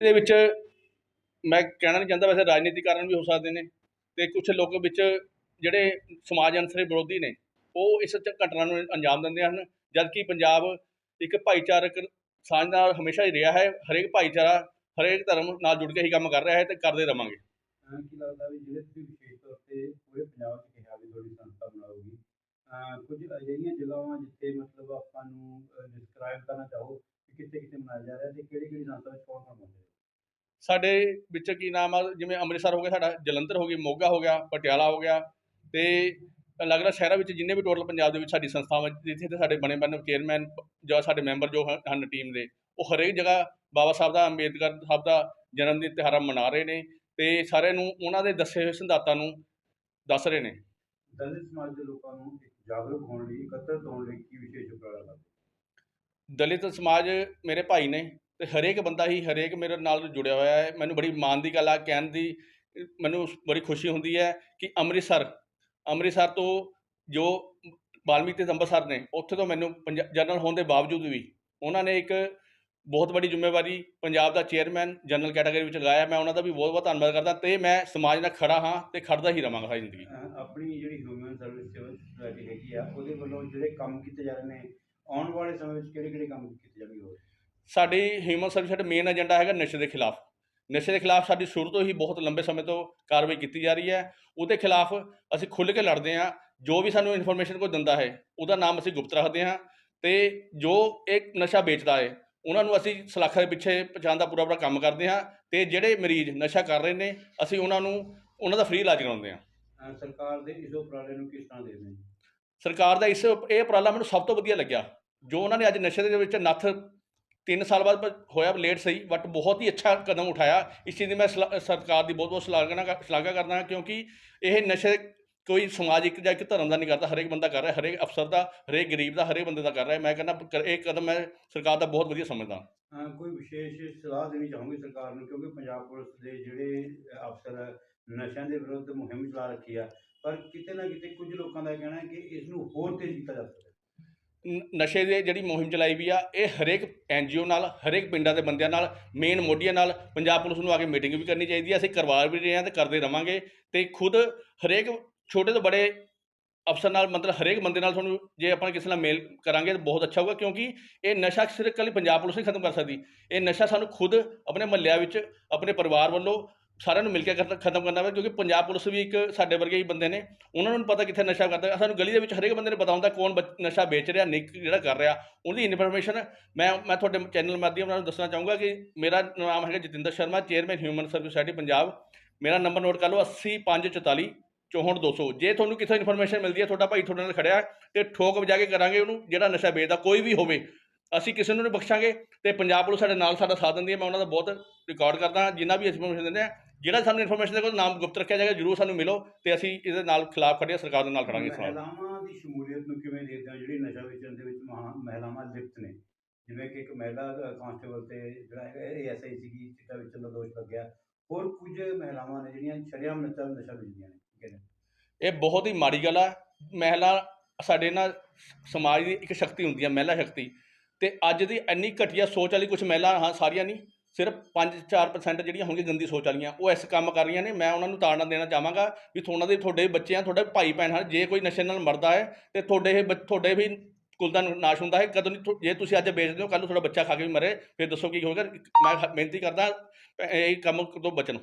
ਇਹਦੇ ਵਿੱਚ ਮੈਂ ਕਹਿਣਾ ਨਹੀਂ ਚਾਹੁੰਦਾ, ਵੈਸੇ ਰਾਜਨੀਤੀ ਕਾਰਨ ਵੀ ਹੋ ਸਕਦੇ ਨੇ ਤੇ ਕੁਝ ਲੋਕ ਵਿੱਚ ਜਿਹੜੇ ਸਮਾਜ ਅੰਸਰੇ ਵਿਰੋਧੀ ਨੇ, ਉਹ ਇਸ ਘਟਨਾ ਨੂੰ ਅੰਜਾਮ ਦਿੰਦੇ ਹਨ। ਜਦਕਿ ਪੰਜਾਬ ਇੱਕ ਭਾਈਚਾਰਕ ਸਾਂਝ ਨਾਲ ਹਮੇਸ਼ਾ ਹੀ ਰਿਹਾ ਹੈ, ਹਰੇਕ ਭਾਈਚਾਰਾ, ਹਰੇਕ ਧਰਮ ਨਾਲ ਜੁੜ ਕੇ ਹੀ ਕੰਮ ਕਰ ਰਿਹਾ ਹੈ ਤੇ ਕਰਦੇ ਰਵਾਂਗੇ। ਕੀ ਲੱਗਦਾ ਵੀ ਜਿਹੜੇ ਤੁਸੀਂ ਵਿਸ਼ੇਸ਼ ਤੌਰ ਤੇ ਪੂਰੇ ਪੰਜਾਬ 'ਚ ਕਿਹਾ ਵੀ ਤੁਹਾਡੀ ਸੰਸਥਾ ਬਣਾਉਗੀ ਕੁਝ ਅਜਿਹੀਆਂ ਜਗ੍ਹਾਵਾਂ ਜਿੱਥੇ ਮਤਲਬ ਆਪਾਂ ਨੂੰ ਡਿਸਕ੍ਰਾਈਬ ਕਰਨਾ ਚਾਹੋ ਕਿੱਥੇ ਕਿੱਥੇ ਮਨਾਇਆ ਜਾ ਰਿਹਾ ਤੇ ਕਿਹੜੀ ਕਿਹੜੀ ਸੰਸਥਾ ਵਿੱਚ ਕੌਣ ਕੌਣ ਹੁੰਦੇ ਸਾਡੇ ਵਿੱਚ ਕੀ ਨਾਮ ਆ ਜਿਵੇਂ ਅੰਮ੍ਰਿਤਸਰ ਹੋ ਗਿਆ ਸਾਡਾ ਜਲੰਧਰ ਹੋ ਗਈ ਮੋਗਾ ਹੋ ਗਿਆ ਪਟਿਆਲਾ ਹੋ ਗਿਆ ਤੇ ਅਲੱਗ-ਅਲੱਗ ਸ਼ਹਿਰਾਂ ਵਿੱਚ ਜਿੰਨੇ ਵੀ ਟੋਟਲ ਪੰਜਾਬ ਦੇ ਵਿੱਚ ਸਾਡੀ ਸੰਸਥਾਵਾਂ ਜਿੱਥੇ ਤੇ ਸਾਡੇ ਬਣੇ ਬਣੇ ਚੇਅਰਮੈਨ ਜਾਂ ਸਾਡੇ ਮੈਂਬਰ ਜੋ ਹਨ- ਟੀਮ ਦੇ ਉਹ ਹਰੇਕ ਜਗ੍ਹਾ ਬਾਬਾ ਸਾਹਿਬ ਦਾ ਅੰਬੇਦਕਰ ਸਾਹਿਬ ਦਾ ਜਨਮ ਦਿਨ ਤਿਉਹਾਰ ਮਨਾ ਰਹੇ ਨੇ ਤੇ ਸਾਰਿਆਂ ਨੂੰ ਉਹਨਾਂ ਦੇ ਦੱਸੇ ਹੋਏ ਸਿਧਾਂਤਾਂ ਨੂੰ ਦੱਸ ਰਹੇ ਨੇ। ਦਲਿਤ ਸਮਾਜ ਦੇ ਲੋਕਾਂ ਨੂੰ ਜਾਗਰੂਕ ਹੋਣ ਲਈ ਇਕੱਤਰਤ ਹੋਣ ਲਈ ਕੀ ਵਿਸ਼ੇਸ਼ ਉਪਰਾਲਾ ਕਰਦੇ ਦਲਿਤ ਸਮਾਜ ਮੇਰੇ ਭਾਈ ਨੇ ਤੇ ਹਰੇਕ ਬੰਦਾ ਹੀ ਹਰੇਕ ਮੇਰੇ ਨਾਲ ਜੁੜਿਆ ਹੋਇਆ ਹੈ। ਮੈਨੂੰ ਬੜੀ ਮਾਣ ਦੀ ਗੱਲ ਆ, ਕਹਿਣ ਦੀ ਮੈਨੂੰ ਬੜੀ ਖੁਸ਼ੀ ਹੁੰਦੀ ਹੈ ਕਿ ਅੰਮ੍ਰਿਤਸਰ ਅੰਮ੍ਰਿਤਸਰ ਤੋਂ ਜੋ ਬਾਲਮੀ ਤੇ ਅੰਮ੍ਰਿਤਸਰ ਨੇ, ਉੱਥੇ ਤੋਂ ਮੈਨੂੰ ਪੰਜਾ- ਜਨਰਲ ਹੋਣ ਦੇ ਬਾਵਜੂਦ ਵੀ ਉਹਨਾਂ ਨੇ ਇੱਕ ਬਹੁਤ ਵੱਡੀ ਜ਼ਿੰਮੇਵਾਰੀ ਪੰਜਾਬ ਦਾ ਚੇਅਰਮੈਨ ਜਨਰਲ ਕੈਟਾਗਰੀ ਵਿੱਚ ਲਗਾਇਆ। ਮੈਂ ਉਹਨਾਂ ਦਾ ਵੀ ਬਹੁਤ ਬਹੁਤ ਧੰਨਵਾਦ ਕਰਦਾ ਤੇ ਮੈਂ ਸਮਾਜ ਨਾਲ ਖੜਾ ਹਾਂ ਤੇ ਖੜਦਾ ਹੀ ਰਵਾਂਗਾ ਸਾਰੀ ਜ਼ਿੰਦਗੀ। ਆਪਣੀ ਜਿਹੜੀ ਹਿਊਮਨ ਸਰਵਿਸ ਸਿਵਲ ਸੁਸਾਇਟੀ ਹੈਗੀ ਆ, ਉਹਦੇ ਵੱਲੋਂ ਜਿਹੜੇ ਕੰਮ ਕੀਤੇ ਜਾ ਰਹੇ ਨੇ ਆਉਣ ਵਾਲੇ ਸਮੇਂ ਵਿੱਚ ਕਿਹੜੇ ਕਿਹੜੇ ਕੰਮ ਕੀਤੇ ਜਾਣਗੇ ਹੋਰ? ਸਾਡੀ ਹਿਊਮਨ ਸਰਵਿਸ ਦਾ ਮੇਨ ਏਜੰਡਾ ਹੈਗਾ ਨਸ਼ੇ ਦੇ ਖਿਲਾਫ। ਨਸ਼ੇ ਦੇ ਖਿਲਾਫ ਸਾਡੀ ਸ਼ੁਰੂ ਤੋਂ ਹੀ ਬਹੁਤ ਲੰਬੇ ਸਮੇਂ ਤੋਂ ਕਾਰਵਾਈ ਕੀਤੀ ਜਾ ਰਹੀ ਹੈ। ਉਹਦੇ ਖਿਲਾਫ ਅਸੀਂ ਖੁੱਲ੍ਹ ਕੇ ਲੜਦੇ ਹਾਂ। ਜੋ ਵੀ ਸਾਨੂੰ ਇਨਫੋਰਮੇਸ਼ਨ ਕੋਈ ਦਿੰਦਾ ਹੈ ਉਹਦਾ ਨਾਮ ਅਸੀਂ ਗੁਪਤ ਰੱਖਦੇ ਹਾਂ। ਤੇ ਜੋ ਇੱਕ ਨਸ਼ਾ ਵੇਚਦਾ ਹੈ ਉਹਨਾਂ ਨੂੰ ਅਸੀਂ ਸਲਾਖਾਂ ਦੇ ਪਿੱਛੇ ਪਹੁੰਚਾਉਣ ਦਾ ਪੂਰਾ ਪੂਰਾ ਕੰਮ ਕਰਦੇ ਹਾਂ। ਤੇ ਜਿਹੜੇ ਮਰੀਜ਼ ਨਸ਼ਾ ਕਰ ਰਹੇ ਨੇ ਅਸੀਂ ਉਹਨਾਂ ਨੂੰ ਉਹਨਾਂ ਦਾ ਫ੍ਰੀ ਇਲਾਜ ਕਰਾਉਂਦੇ ਹਾਂ। ਸਰਕਾਰ ਦੇ ਇਸ ਉਪਰਾਲੇ ਨੂੰ ਕਿਸ ਤਰ੍ਹਾਂ ਦੇਖਦੇ ਨੇ ਸਰਕਾਰ ਦਾ ਇਸ ਇਹ ਉਪਰਾਲਾ ਮੈਨੂੰ ਸਭ ਤੋਂ ਵਧੀਆ ਲੱਗਿਆ। ਜੋ ਉਹਨਾਂ ਨੇ ਅੱਜ ਨਸ਼ੇ ਦੇ ਵਿੱਚ ਨੱਥ 3 ਸਾਲ ਬਾਅਦ ਹੋਇਆ ਲੇਟ ਸਹੀ ਬਟ ਬਹੁਤ ਹੀ ਅੱਛਾ ਕਦਮ ਉਠਾਇਆ। ਇਸ ਚੀਜ਼ ਦੀ ਮੈਂ ਸਲਾ- ਸਰਕਾਰ ਦੀ ਬਹੁਤ ਬਹੁਤ ਸ਼ਲਾਘਨਾ ਸ਼ਲਾਘਾ ਕਰਦਾ ਹਾਂ, ਕਿਉਂਕਿ ਇਹ ਨਸ਼ੇ ਕੋਈ ਸਮਾਜਿਕ ਜਾਂ ਇੱਕ ਧਰਮ ਦਾ ਨਹੀਂ ਕਰਦਾ, ਹਰੇਕ ਬੰਦਾ ਕਰ ਰਿਹਾ, ਹਰੇਕ ਅਫਸਰ ਦਾ, ਹਰੇਕ ਗਰੀਬ ਦਾ, ਹਰੇਕ ਬੰਦੇ ਦਾ ਕਰ ਰਿਹਾ। ਮੈਂ ਕਹਿੰਦਾ ਇਹ ਕਦਮ ਮੈਂ ਸਰਕਾਰ ਦਾ ਬਹੁਤ ਵਧੀਆ ਸਮਝਦਾ ਕੋਈ ਵਿਸ਼ੇਸ਼ ਸਲਾਹ ਦੇਣੀ ਚਾਹੂੰਗੀ ਸਰਕਾਰ ਨੂੰ, ਕਿਉਂਕਿ ਪੰਜਾਬ ਪੁਲਿਸ ਦੇ ਜਿਹੜੇ ਅਹ ਅਫਸਰ ਨਸ਼ਿਆਂ ਦੇ ਵਿਰੁੱਧ ਮੁਹਿੰਮ ਚਲਾ ਰੱਖੀ ਆ, ਪਰ ਕਿਤੇ ਨਾ ਕਿਤੇ ਕੁਝ ਲੋਕਾਂ ਦਾ ਕਹਿਣਾ ਹੈ ਕਿ ਇਸ ਨੂੰ ਹੋਰ ਤੇਜ਼ ਕੀਤਾ ਜਾ ਸਕਦਾ ਨਸ਼ੇ ਦੀ ਜਿਹੜੀ ਮੁਹਿੰਮ ਚਲਾਈ ਵੀ ਆ, ਇਹ ਹਰੇਕ ਐਨਜੀਓ ਨਾਲ, ਹਰੇਕ ਪਿੰਡਾਂ ਦੇ ਬੰਦਿਆਂ ਨਾਲ ਮੇਨ ਮੋਢੀਆਂ ਨਾਲ ਪੰਜਾਬ ਪੁਲਿਸ ਨੂੰ ਆ ਕੇ ਮੀਟਿੰਗ ਵੀ ਕਰਨੀ ਚਾਹੀਦੀ ਹੈ ਅਸੀਂ ਕਰਵਾ ਵੀ ਰਹੇ ਹਾਂ ਤੇ ਕਰਦੇ ਰਵਾਂਗੇ ਤੇ ਖੁਦ ਹਰੇਕ ਛੋਟੇ ਤੋਂ ਬੜੇ ਅਫਸਰ ਨਾਲ, ਮਤਲਬ ਹਰੇਕ ਬੰਦੇ ਨਾਲ ਤੁਹਾਨੂੰ ਜੇ ਆਪਾਂ ਕਿਸੇ ਨਾਲ ਮੇਲ ਕਰਾਂਗੇ ਤਾਂ ਬਹੁਤ ਅੱਛਾ ਹੋਊਗਾ, ਕਿਉਂਕਿ ਇਹ ਨਸ਼ਾ ਸਿਰਫ ਇਕੱਲੀ ਪੰਜਾਬ ਪੁਲਿਸ ਨਹੀਂ ਖਤਮ ਕਰ ਸਕਦੀ। ਇਹ ਨਸ਼ਾ ਸਾਨੂੰ ਖੁਦ ਆਪਣੇ ਮਹੱਲਿਆਂ ਵਿੱਚ, ਆਪਣੇ ਪਰਿਵਾਰ ਵੱਲੋਂ ਸਾਰਿਆਂ ਨੂੰ ਮਿਲ ਕੇ ਕਰ- ਖਤਮ ਕਰਨਾ ਪਵੇ ਕਿਉਂਕਿ ਪੰਜਾਬ ਪੁਲਿਸ ਵੀ ਇੱਕ ਸਾਡੇ ਵਰਗੇ ਹੀ ਬੰਦੇ ਨੇ। ਉਹਨਾਂ ਨੂੰ ਪਤਾ ਕਿੱਥੇ ਨਸ਼ਾ ਕਰਦਾ। ਸਾਨੂੰ ਗਲੀ ਦੇ ਵਿੱਚ ਹਰੇਕ ਬੰਦੇ ਨੂੰ ਪਤਾ ਹੁੰਦਾ ਕੌਣ ਬੱਚ- ਨਸ਼ਾ ਵੇਚ ਰਿਹਾ ਨਹੀਂ ਜਿਹੜਾ ਕਰ ਰਿਹਾ। ਉਹਦੀ ਇਨਫੋਰਮੇਸ਼ਨ ਮੈਂ ਮੈਂ ਤੁਹਾਡੇ ਚੈਨਲ ਮਾਧਿਅਮ ਨਾਲ ਦੱਸਣਾ ਚਾਹੂੰਗਾ ਕਿ ਮੇਰਾ ਨਾਮ ਹੈਗਾ Jatinder Sharma chairman human service society Punjab. ਮੇਰਾ ਨੰਬਰ ਨੋਟ ਕਰ ਲਓ 80544 64200 ਜੇ ਤੁਹਾਨੂੰ ਕਿਥੋਂ ਇਨਫੋਰਮੇਸ਼ਨ ਮਿਲਦੀ ਹੈ ਤੁਹਾਡਾ ਭਾਈ ਤੁਹਾਡੇ ਨਾਲ ਖੜਿਆ ਹੈ, ਤੇ ਠੋਕ ਵਜਾ ਕੇ ਕਰਾਂਗੇ ਉਹਨੂੰ ਜਿਹੜਾ ਨਸ਼ਾ ਵੇਚਦਾ ਕੋਈ ਵੀ ਹੋਵੇ। ਅਸੀਂ ਕਿਸੇ ਨੂੰ ਨਹੀਂ ਬਖਸ਼ਾਂਗੇ ਤੇ ਪੰਜਾਬ ਪੁਲਿਸ ਸਾਡੇ ਨਾਲ ਸਾਡਾ ਸਾਥ ਦਿੰਦੀ ਹੈ। ਮੈਂ ਉਹਨਾਂ ਦਾ ਬਹੁਤ ਰਿਕਾਰਡ ਕਰਦਾ ਜਿੰਨਾ ਵੀ ਇਨਫੋਰਮੇਸ਼ਨ ਦਿੰਦੇ ਆ ਜਿਹੜਾ ਸਾਨੂੰ ਇਨਫੋਰਮੇਸ਼ਨ ਦੇ ਕੋਲ ਨਾਮ ਗੁਪਤ ਰੱਖਿਆ ਜਾਏਗਾ ਜਰੂਰ ਸਾਨੂੰ ਮਿਲੋ ਤੇ ਅਸੀਂ ਇਹਦੇ ਨਾਲ ਖਿਲਾਫ ਖੜੇ ਸਰਕਾਰ ਦੇ ਨਾਲ ਖੜਾਂਗੇ ਇਸ ਨਾਲ ਮਹਿਲਾਵਾਂ ਦੀ ਸ਼ਮੂਲੀਅਤ ਨੂੰ ਕਿਵੇਂ ਦੇਖਦੇ ਹੋ? ਜਿਹੜੀ ਨਸ਼ਾ ਵੇਚਣ ਦੇ ਵਿੱਚ ਮਹਾ- ਮਹਿਲਾਵਾਂ ਲਿਪਤ ਨੇ। ਜਿਵੇਂ ਕਿ ਇੱਕ ਮਹਿਲਾ ਕਾਂਸਟੇਬਲ ਤੇ ਜਿਹੜਾ ਹੈਗਾ ਐਸਆਈ ਸੀਗੀ ਚਿੱਟਾ ਵੇਚਣ ਦਾ ਦੋਸ਼ ਲੱਗਿਆ। ਹੋਰ ਕੁਝ ਮਹਿਲਾਵਾਂ ਨੇ ਜਿਹੜੀਆਂ ਸ਼ਰੇਆਮ ਨਸ਼ਾ ਨਸ਼ਾ ਵੇਚਦੀਆਂ ਨੇ ਠੀਕ ਹੈ ਨਾ? ਇਹ ਬਹੁਤ ਹੀ ਮਾੜੀ ਗੱਲ ਆ। ਮਹਿਲਾ ਸਾਡੇ ਨਾਲ ਸਮਾਜ ਦੀ ਇੱਕ ਸ਼ਕਤੀ ਹੁੰਦੀ ਹੈ ਮਹਿਲਾ ਸ਼ਕਤੀ। ਤੇ ਅੱਜ ਦੀ ਇੰਨੀ ਘਟੀਆ ਸੋਚ ਵਾਲੀ ਕੁਝ ਮਹਿਲਾ ਹਾਂ ਸਾਰੀਆਂ ਨਹੀਂ। ਸਿਰਫ 5-4% ਜਿਹੜੀਆਂ ਹੋਣਗੀਆਂ ਗੰਦੀ ਸੋਚ ਵਾਲੀਆਂ, ਉਹ ਇਸ ਕੰਮ ਕਰ ਰਹੀਆਂ ਨੇ, ਮੈਂ ਉਹਨਾਂ ਨੂੰ ਤਾੜਨਾ ਦੇਣਾ ਚਾਹਾਂਗਾ ਵੀ ਤੁਹਾਡਾ ਦੇ, ਤੁਹਾਡੇ ਬੱਚੇ ਆ ਤੁਹਾਡੇ ਭਾਈ ਭੈਣ ਹਨ, ਜੇ ਕੋਈ ਨਸ਼ੇ ਨਾਲ ਮਰਦਾ ਹੈ ਤੇ ਤੁਹਾਡੇ ਇਹ ਬੱਚ- ਤੁਹਾਡੇ ਵੀ ਕੁਲ ਦਾ ਨਾਸ਼ ਹੁੰਦਾ ਹੈ, ਕਦੋਂ ਨਹੀਂ ਤੁ- ਜੇ ਤੁਸੀਂ ਅੱਜ ਵੇਚਦੇ ਹੋ ਕੱਲ ਨੂੰ ਤੁਹਾਡਾ ਬੱਚਾ ਖਾ ਕੇ ਵੀ ਮਰੇ, ਫਿਰ ਦੱਸੋ ਕੀ ਹੋਵੇਗਾ ਮੈਂ ਬੇਨਤੀ ਕਰਦਾ, ਇਹ ਕੰਮ ਤੋਂ ਬਚਣ।